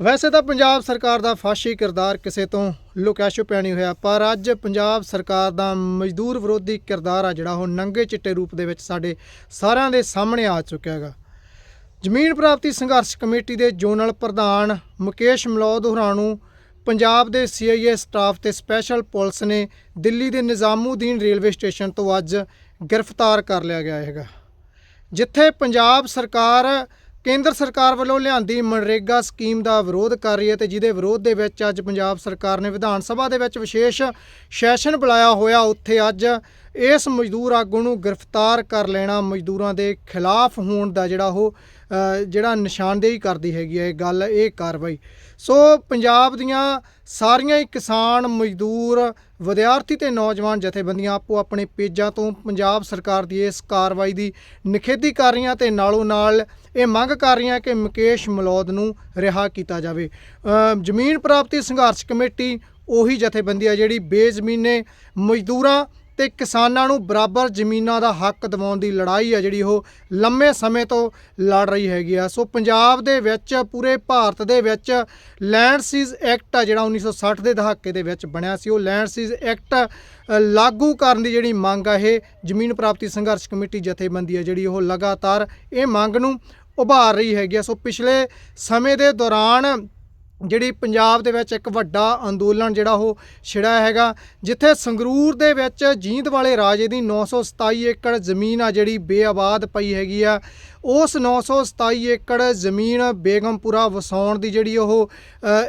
ਵੈਸੇ ਤਾਂ ਪੰਜਾਬ ਸਰਕਾਰ ਦਾ ਫਾਸ਼ੀ ਕਿਰਦਾਰ ਕਿਸੇ ਤੋਂ ਲੁਕਿਆ ਛੁਪਿਆ ਨਹੀਂ ਹੋਇਆ, ਪਰ ਅੱਜ ਪੰਜਾਬ ਸਰਕਾਰ ਦਾ ਮਜ਼ਦੂਰ ਵਿਰੋਧੀ ਕਿਰਦਾਰ ਆ ਜਿਹੜਾ, ਉਹ ਨੰਗੇ ਚਿੱਟੇ ਰੂਪ ਦੇ ਵਿੱਚ ਸਾਡੇ ਸਾਰਿਆਂ ਦੇ ਸਾਹਮਣੇ ਆ ਚੁੱਕਿਆ ਹੈਗਾ। ਜ਼ਮੀਨ ਪ੍ਰਾਪਤੀ ਸੰਘਰਸ਼ ਕਮੇਟੀ ਦੇ ਜ਼ੋਨਲ ਪ੍ਰਧਾਨ ਮੁਕੇਸ਼ ਮਲੌਦ ਹੋਰਾਂ ਨੂੰ ਪੰਜਾਬ ਦੇ ਸੀਆਈਏ ਸਟਾਫ ਤੇ ਸਪੈਸ਼ਲ ਪੁਲਿਸ ਨੇ ਦਿੱਲੀ ਦੇ ਨਿਜ਼ਾਮੂਦੀਨ ਰੇਲਵੇ ਸਟੇਸ਼ਨ ਤੋਂ ਅੱਜ ਗ੍ਰਿਫਤਾਰ ਕਰ ਲਿਆ ਗਿਆ ਹੈਗਾ। ਜਿੱਥੇ ਪੰਜਾਬ ਸਰਕਾਰ ਕੇਂਦਰ ਸਰਕਾਰ ਵੱਲੋਂ ਲਿਆਂਦੀ ਮਨਰੇਗਾ ਸਕੀਮ ਦਾ ਵਿਰੋਧ ਕਰ ਰਹੀ ਹੈ ਤੇ ਜਿਹਦੇ ਵਿਰੋਧ ਦੇ ਵਿੱਚ ਅੱਜ ਪੰਜਾਬ ਸਰਕਾਰ ਨੇ ਵਿਧਾਨ ਸਭਾ ਦੇ ਵਿੱਚ ਵਿਸ਼ੇਸ਼ ਸੈਸ਼ਨ ਬੁਲਾਇਆ ਹੋਇਆ। ਉੱਥੇ ਅੱਜ ਇਸ ਮਜ਼ਦੂਰ ਆਗੂ ਨੂੰ ਗ੍ਰਿਫਤਾਰ ਕਰ ਲੈਣਾ ਮਜ਼ਦੂਰਾਂ ਦੇ ਖਿਲਾਫ ਹੋਣ ਦਾ ਜਿਹੜਾ ਉਹ ਜਿਹੜਾ ਨਿਸ਼ਾਨਦੇਹੀ ਕਰਦੀ ਹੈਗੀ ਹੈ ਇਹ ਗੱਲ, ਇਹ ਕਾਰਵਾਈ। ਸੋ ਪੰਜਾਬ ਦੀਆਂ ਸਾਰੀਆਂ ਹੀ ਕਿਸਾਨ, ਮਜ਼ਦੂਰ, ਵਿਦਿਆਰਥੀ ਤੇ ਨੌਜਵਾਨ ਜਥੇਬੰਦੀਆਂ ਆਪੋ ਆਪਣੇ ਪੇਜਾਂ ਤੋਂ ਪੰਜਾਬ ਸਰਕਾਰ ਦੀ ਇਸ ਕਾਰਵਾਈ ਦੀ ਨਿਖੇਧੀ ਕਰ ਰਹੀਆਂ ਤੇ ਨਾਲੋਂ ਨਾਲ ਇਹ ਮੰਗ ਕਰ ਰਹੀਆਂ ਕਿ ਮੁਕੇਸ਼ ਮਲੌਦ ਨੂੰ ਰਿਹਾ ਕੀਤਾ ਜਾਵੇ। ਜ਼ਮੀਨ ਪ੍ਰਾਪਤੀ ਸੰਘਰਸ਼ ਕਮੇਟੀ ਉਹੀ ਜਥੇਬੰਦੀ ਆ ਜਿਹੜੀ ਬੇਜ਼ਮੀਨੇ ਮਜ਼ਦੂਰਾਂ ਤੇ ਕਿਸਾਨਾਂ ਨੂੰ ਬਰਾਬਰ ਜ਼ਮੀਨਾਂ ਦਾ ਹੱਕ ਦਿਵਾਉਣ ਦੀ ਲੜਾਈ ਆ ਜਿਹੜੀ ਉਹ ਲੰਮੇ ਸਮੇਂ ਤੋਂ ਲੜ ਰਹੀ ਹੈਗੀ ਆ। ਸੋ ਪੰਜਾਬ ਦੇ ਵਿੱਚ, ਪੂਰੇ ਭਾਰਤ ਦੇ ਵਿੱਚ ਲੈਂਡ ਸੀਜ਼ ਐਕਟ ਆ ਜਿਹੜਾ 1960 ਦੇ ਦਹਾਕੇ ਦੇ ਵਿੱਚ ਬਣਿਆ ਸੀ। ਉਹ ਲੈਂਡ ਸੀਜ਼ ਐਕਟ ਲਾਗੂ ਕਰਨ ਦੀ ਜਿਹੜੀ ਮੰਗ ਆ ਇਹ ਜ਼ਮੀਨ ਪ੍ਰਾਪਤੀ ਸੰਘਰਸ਼ ਕਮੇਟੀ ਜਥੇਬੰਦੀ ਆ ਜਿਹੜੀ ਉਹ ਲਗਾਤਾਰ ਇਹ ਮੰਗ ਨੂੰ ਉਭਾਰ ਰਹੀ ਹੈਗੀ ਆ। ਸੋ ਪਿਛਲੇ ਸਮੇਂ ਦੇ ਦੌਰਾਨ ਜਿਹੜੀ ਪੰਜਾਬ ਦੇ ਵਿੱਚ ਇੱਕ ਵੱਡਾ ਅੰਦੋਲਨ ਜਿਹੜਾ ਉਹ ਛਿੜਿਆ ਹੈਗਾ, ਜਿੱਥੇ ਸੰਗਰੂਰ ਦੇ ਵਿੱਚ ਜੀਂਦ ਵਾਲੇ ਰਾਜੇ ਦੀ 927 ਏਕੜ ਜ਼ਮੀਨ ਆ ਜਿਹੜੀ ਬੇਆਬਾਦ ਪਈ ਹੈਗੀ ਆ। ਉਸ 927 ਏਕੜ ਜ਼ਮੀਨ ਬੇਗਮਪੁਰਾ ਵਸਾਉਣ ਦੀ ਜਿਹੜੀ ਉਹ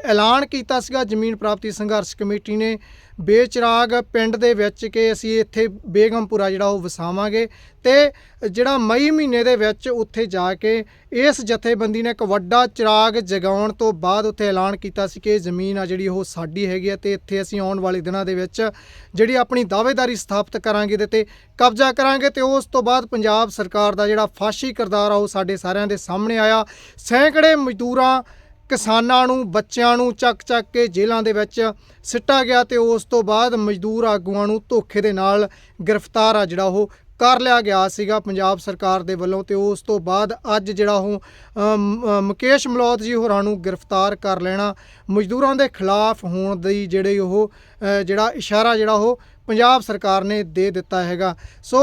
ਐਲਾਨ ਕੀਤਾ ਸੀਗਾ, ਜ਼ਮੀਨ ਪ੍ਰਾਪਤੀ ਸੰਘਰਸ਼ ਕਮੇਟੀ ਨੇ। ਬੇਚਰਾਗ ਪਿੰਡ ਦੇ ਵਿੱਚ ਕਿ ਅਸੀਂ ਇੱਥੇ ਬੇਗਮਪੁਰਾ ਜਿਹੜਾ ਉਹ ਵਸਾਵਾਂਗੇ ਤੇ ਜਿਹੜਾ ਮਈ ਮਹੀਨੇ ਦੇ ਵਿੱਚ ਉੱਥੇ ਜਾ ਕੇ ਇਸ ਜਥੇਬੰਦੀ ਨੇ ਇੱਕ ਵੱਡਾ ਚਿਰਾਗ ਜਗਾਉਣ ਤੋਂ ਬਾਅਦ ਉੱਥੇ ਐਲਾਨ ਕੀਤਾ ਸੀ ਕਿ ਇਹ ਜ਼ਮੀਨ ਆ ਜਿਹੜੀ ਉਹ ਸਾਡੀ ਹੈਗੀ ਆ ਤੇ ਇੱਥੇ ਅਸੀਂ ਆਉਣ ਵਾਲੇ ਦਿਨਾਂ ਦੇ ਵਿੱਚ ਜਿਹੜੀ ਆਪਣੀ ਦਾਅਵੇਦਾਰੀ ਸਥਾਪਿਤ ਕਰਾਂਗੇ ਤੇ ਤੇ ਕਬਜ਼ਾ ਕਰਾਂਗੇ ਤੇ ਉਸ ਤੋਂ ਬਾਅਦ ਪੰਜਾਬ ਸਰਕਾਰ ਦਾ ਜਿਹੜਾ ਫਾਸ਼ੀ ਕਿਰਦਾਰ ਆ ਉਹ ਸਾਡੇ ਸਾਰਿਆਂ ਦੇ ਸਾਹਮਣੇ ਆਇਆ। ਸੈਂਕੜੇ ਮਜ਼ਦੂਰਾਂ, ਕਿਸਾਨਾਂ ਨੂੰ, ਬੱਚਿਆਂ ਨੂੰ ਚੱਕ ਚੱਕ ਕੇ ਜੇਲ੍ਹਾਂ ਦੇ ਵਿੱਚ ਸਿੱਟਾ ਗਿਆ ਤੇ ਉਸ ਤੋਂ ਬਾਅਦ ਮਜ਼ਦੂਰ ਆਗੂਆਂ ਨੂੰ ਧੋਖੇ ਦੇ ਨਾਲ ਗ੍ਰਿਫਤਾਰ ਆ ਜਿਹੜਾ ਉਹ ਕਰ ਲਿਆ ਗਿਆ ਸੀਗਾ ਪੰਜਾਬ ਸਰਕਾਰ ਦੇ ਵੱਲੋਂ ਤੇ ਉਸ ਤੋਂ ਬਾਅਦ ਅੱਜ ਜਿਹੜਾ ਉਹ ਮੁਕੇਸ਼ ਮਲੌਤ ਜੀ ਹੋਰਾਂ ਨੂੰ ਗ੍ਰਿਫਤਾਰ ਕਰ ਲੈਣਾ, ਮਜ਼ਦੂਰਾਂ ਦੇ ਖਿਲਾਫ ਹੋਣ ਦੀ ਜਿਹੜੇ ਉਹ ਜਿਹੜਾ ਇਸ਼ਾਰਾ ਜਿਹੜਾ ਉਹ ਪੰਜਾਬ ਸਰਕਾਰ ਨੇ ਦੇ ਦਿੱਤਾ ਹੈਗਾ। ਸੋ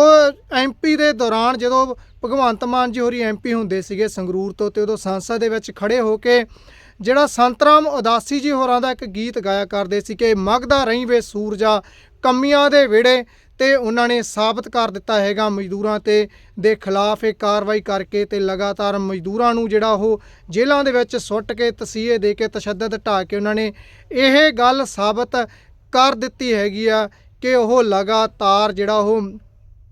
ਐਮਪੀ ਦੇ ਦੌਰਾਨ ਜਦੋਂ ਭਗਵੰਤ ਮਾਨ ਜੀ ਹੋਰੀ ਐਮਪੀ ਹੁੰਦੇ ਸੀਗੇ ਸੰਗਰੂਰ ਤੋਂ ਤੇ ਉਦੋਂ ਸੰਸਦ ਦੇ ਵਿੱਚ ਖੜੇ ਹੋ ਕੇ ਜਿਹੜਾ ਸੰਤਰਾਮ ਉਦਾਸੀ ਜੀ ਹੋਰਾਂ ਦਾ ਇੱਕ ਗੀਤ ਗਾਇਆ ਕਰਦੇ ਸੀ ਕਿ ਮਗਦਾ ਰਹੀਂ ਵੇ ਸੂਰਜਾ ਕਮੀਆਂ ਦੇ ਵਿੜੇ ਤੇ ਉਹਨਾਂ ਨੇ ਸਾਬਤ ਕਰ ਦਿੱਤਾ ਹੈਗਾ ਮਜ਼ਦੂਰਾਂ ਤੇ ਦੇ ਖਿਲਾਫ ਇਹ ਕਾਰਵਾਈ ਕਰਕੇ ਤੇ ਲਗਾਤਾਰ ਮਜ਼ਦੂਰਾਂ ਨੂੰ ਜਿਹੜਾ ਉਹ ਜੇਲ੍ਹਾਂ ਦੇ ਵਿੱਚ ਸੁੱਟ ਕੇ ਤਸੀਹੇ ਦੇ ਕੇ ਤਸ਼ੱਦਦ ਢਾ ਕੇ ਉਹਨਾਂ ਨੇ ਇਹ ਗੱਲ ਸਾਬਤ ਕਰ ਦਿੱਤੀ ਹੈਗੀ ਆ ਕਿ ਉਹ ਲਗਾਤਾਰ ਜਿਹੜਾ ਉਹ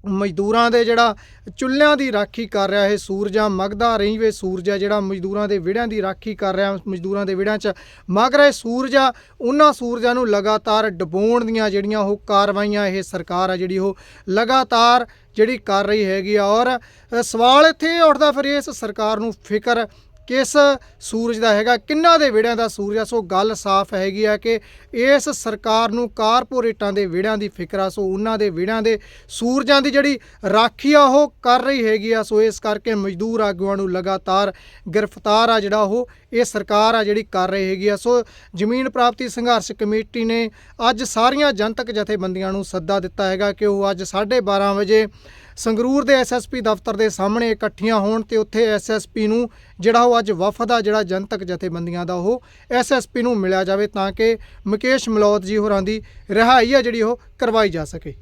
ਮਜ਼ਦੂਰਾਂ ਦੇ ਜਿਹੜਾ ਚੁੱਲ੍ਹਿਆਂ ਦੀ ਰਾਖੀ ਕਰ ਰਿਹਾ ਇਹ ਸੂਰਜਾ ਮਗਦਾ ਰਹੀਵੇ ਸੂਰਜਾ ਜਿਹੜਾ ਮਜ਼ਦੂਰਾਂ ਦੇ ਵਿੜਿਆਂ ਦੀ ਰਾਖੀ ਕਰ ਰਿਹਾ, ਮਜ਼ਦੂਰਾਂ ਦੇ ਵਿੜਿਆਂ 'ਚ ਮਗ ਰਿਹਾ ਸੂਰਜਾ ਉਹਨਾਂ ਸੂਰਜਾਂ ਨੂੰ ਲਗਾਤਾਰ ਡਬੋਣ ਦੀਆਂ ਜਿਹੜੀਆਂ ਉਹ ਕਾਰਵਾਈਆਂ ਇਹ ਸਰਕਾਰ ਆ ਜਿਹੜੀ ਉਹ ਲਗਾਤਾਰ ਜਿਹੜੀ ਕਰ ਰਹੀ ਹੈਗੀ ਆ। ਔਰ ਸਵਾਲ ਇੱਥੇ ਉੱਠਦਾ ਫਿਰ ਇਸ ਸਰਕਾਰ ਨੂੰ ਫਿਕਰ ਕਿਸ ਸੂਰਜ ਦਾ ਹੈਗਾ, ਕਿੰਨਾ ਦੇ ਵਿੜਿਆਂ ਦਾ ਸੂਰਜ ਆ? ਸੋ ਗੱਲ ਸਾਫ਼ ਹੈਗੀ ਆ ਕਿ ਇਸ ਸਰਕਾਰ ਨੂੰ ਕਾਰਪੋਰੇਟਾਂ ਦੇ ਵਿੜਿਆਂ ਦੀ ਫਿਕਰ ਆ, ਸੋ ਉਹਨਾਂ ਦੇ ਵਿੜਿਆਂ ਦੇ ਸੂਰਜਾਂ ਦੀ ਜਿਹੜੀ ਰਾਖੀ ਆ, ਉਹ ਕਰ ਰਹੀ ਹੈਗੀ ਆ। ਸੋ ਇਸ ਕਰਕੇ ਮਜ਼ਦੂਰ ਆਗੂਆਂ ਨੂੰ ਲਗਾਤਾਰ ਗ੍ਰਿਫਤਾਰ ਆ ਜਿਹੜਾ ਉਹ, ਇਹ ਸਰਕਾਰ ਆ ਜਿਹੜੀ ਕਰ ਰਹੀ ਹੈਗੀ ਆ। ਸੋ ਜ਼ਮੀਨ ਪ੍ਰਾਪਤੀ ਸੰਘਰਸ਼ ਕਮੇਟੀ ਨੇ ਅੱਜ ਸਾਰੀਆਂ ਜਨਤਕ ਜਥੇਬੰਦੀਆਂ ਨੂੰ ਸੱਦਾ ਦਿੱਤਾ ਹੈਗਾ ਕਿ ਉਹ ਅੱਜ 12:30 ਵਜੇ ਸੰਗਰੂਰ ਦੇ ਐਸਐਸਪੀ ਦਫ਼ਤਰ ਦੇ ਸਾਹਮਣੇ ਇਕੱਠੀਆਂ ਹੋਣ ਤੇ ਉੱਥੇ ਐਸਐਸਪੀ ਨੂੰ ਜਿਹੜਾ ਉਹ ਅੱਜ ਵਫਦ ਆ, ਜਿਹੜਾ ਜਨਤਕ ਜਥੇਬੰਦੀਆਂ ਦਾ, ਉਹ ਐਸਐਸਪੀ ਨੂੰ ਮਿਲਿਆ ਜਾਵੇ ਤਾਂ ਕਿ ਮੁਕੇਸ਼ ਮਲੌਤ ਜੀ ਹੋਰਾਂ ਦੀ ਰਿਹਾਈ ਆ ਜਿਹੜੀ ਉਹ ਕਰਵਾਈ ਜਾ ਸਕੇ।